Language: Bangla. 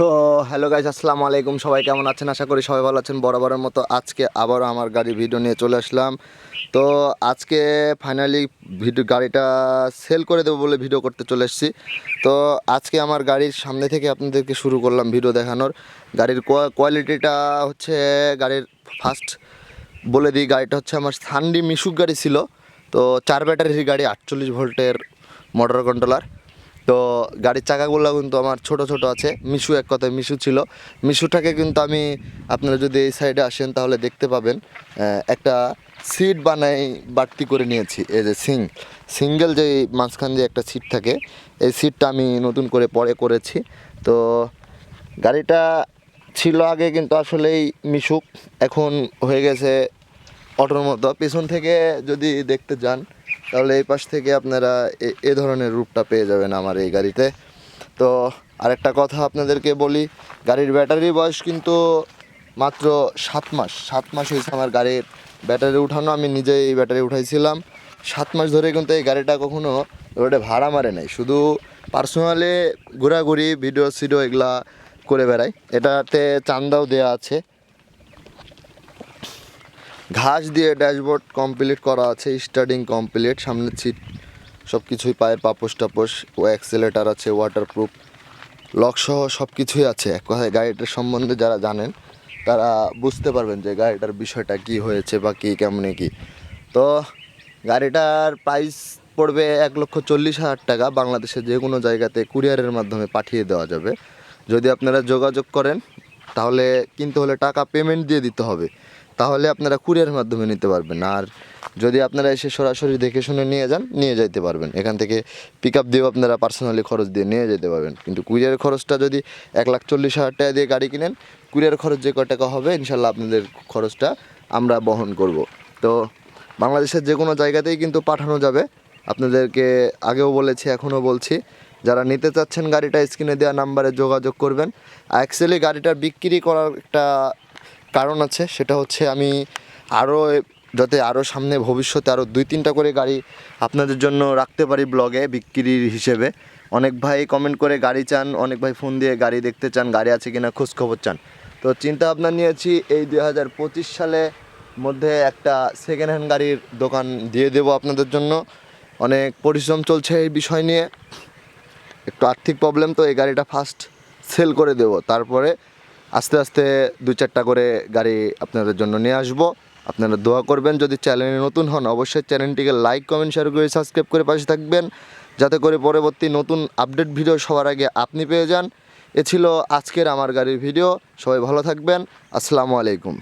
সো হ্যালো গাইজ আসসালামু আলাইকুম। সবাই কেমন আছেন? আশা করি সবাই ভালো আছেন। বরাবরের মতো আজকে আবারও আমার গাড়ি ভিডিও নিয়ে চলে আসলাম। তো, আজকে ফাইনালি ভিডিও গাড়িটা সেল করে দেবো বলে ভিডিও করতে চলে এসেছি। তো, আজকে আমার গাড়ির সামনে থেকে আপনাদেরকে শুরু করলাম ভিডিও দেখানোর। গাড়ির কোয়ালিটিটা হচ্ছে গাড়ির ফার্স্ট বলে দিই, গাড়িটা হচ্ছে আমার সানডি মিশুক গাড়ি ছিল। তো, চার ব্যাটারির গাড়ি, আটচল্লিশ ভোল্টের মোটর কন্ট্রোলার তো গাড়ির চাকাগুলো কিন্তু আমার ছোট ছোট আছে। মিশু এক কথায় মিশু ছিল। মিশুটাকে কিন্তু আমি আপনারা যদি এই সাইডে আসেন তাহলে দেখতে পাবেন একটা সিট বানাই, বাড়তি করে নিয়েছি। এই যে সিং সিঙ্গেল যে মাঝখান যে একটা সিট থাকে, এই সিটটা আমি নতুন করে পরে করেছি। তো গাড়িটা ছিল আগে কিন্তু আসলেই মিশুক, এখন হয়ে গেছে অটোর মতো। পেছন থেকে যদি দেখতে যান তাহলে এই পাশ থেকে আপনারা এ- ধরনের রূপটা পেয়ে যাবেন আমার এই গাড়িতে। তো আরেকটা কথা আপনাদেরকে বলি, গাড়ির ব্যাটারি বয়স কিন্তু মাত্র সাত মাস। সাত মাস হয়েছে আমার গাড়ির ব্যাটারি উঠানো, আমি নিজেই এই ব্যাটারি উঠাইছিলাম। সাত মাস ধরে কিন্তু এই গাড়িটা কখনো রোডে ভাড়া মারে নাই। শুধু পার্সোনালি ঘোরাঘুরি, ভিডিও সিডিও এগুলা করে বেড়াই এটাতে চান্দাও দেওয়া আছে। ঘাস দিয়ে ড্যাশবোর্ড কমপ্লিট করা আছে স্টার্টিং কমপ্লিট সামনের সিট সব কিছুই পায়ের পাপোস টাপোস ও অ্যাক্সেলেটার আছে ওয়াটারপ্রুফ লক সহ সব কিছুই আছে। এক কথায় গাড়িটার সম্বন্ধে যারা জানেন, তারা বুঝতে পারবেন যে গাড়িটার বিষয়টা কি হয়েছে বা কী, কেমনে কি। তো গাড়িটার প্রাইস পড়বে এক লক্ষ চল্লিশ হাজার টাকা, বাংলাদেশের যে কোনো জায়গাতে কুরিয়ারের মাধ্যমে পাঠিয়ে দেওয়া যাবে। যদি আপনারা যোগাযোগ করেন তাহলে কিনতে হলে টাকা পেমেন্ট দিয়ে দিতে হবে। তাহলে আপনারা কুরিয়ারের মাধ্যমে নিতে পারবেন। আর যদি আপনারা এসে সরাসরি দেখে শুনে নিয়ে যান, নিয়ে যাইতে পারবেন। এখান থেকে পিক আপ দিয়েও আপনারা পার্সোনালি খরচ দিয়ে নিয়ে যেতে পারবেন। কিন্তু কুরিয়ার খরচটা যদি এক লাখ চল্লিশ হাজার টাকা দিয়ে গাড়ি কিনেন কুরিয়ার খরচ যে কয় টাকা হবে, ইনশাল্লাহ আপনাদের খরচটা আমরা বহন করব। তো বাংলাদেশের যে কোনো জায়গাতেই কিন্তু পাঠানো যাবে। আপনাদেরকে আগেও বলেছি, এখনও বলছি। যারা নিতে চাচ্ছেন গাড়িটা, স্ক্রিনে দেওয়া নাম্বারে যোগাযোগ করবেন। অ্যাকচুয়ালি গাড়িটা বিক্রি করার একটা কারণ আছে, সেটা হচ্ছে আমি আরও যাতে আরও সামনে ভবিষ্যতে আরও দুই তিনটা করে গাড়ি আপনাদের জন্য রাখতে পারি ব্লগে বিক্রির হিসেবে। অনেক ভাই কমেন্ট করে গাড়ি চান, অনেক ভাই ফোন দিয়ে গাড়ি দেখতে চান, গাড়ি আছে কিনা খোঁজ খবর চান। তো চিন্তা ভাবনা নিয়েছি, এই দুই হাজার পঁচিশ সালে মধ্যে একটা সেকেন্ড হ্যান্ড গাড়ির দোকান দিয়ে দেবো আপনাদের জন্য। অনেক পরিশ্রম চলছে এই বিষয় নিয়ে। একটু আর্থিক প্রবলেম তো, এই গাড়িটা ফার্স্ট সেল করে দেবো। তারপরে আস্তে আস্তে দু চারটা করে গাড়ি আপনাদের জন্য নিয়ে আসব। আপনারা দোয়া করবেন, যদি চ্যানেলে নতুন হন, অবশ্যই চ্যানেলটিকে লাইক কমেন্ট শেয়ার করে সাবস্ক্রাইব করে পাশে থাকবেন। যাতে করে পরবর্তী নতুন আপডেট ভিডিও সবার আগে আপনি পেয়ে যান। এ ছিল আজকের আমার গাড়ির ভিডিও সবাই ভালো থাকবেন। আসসালামু আলাইকুম।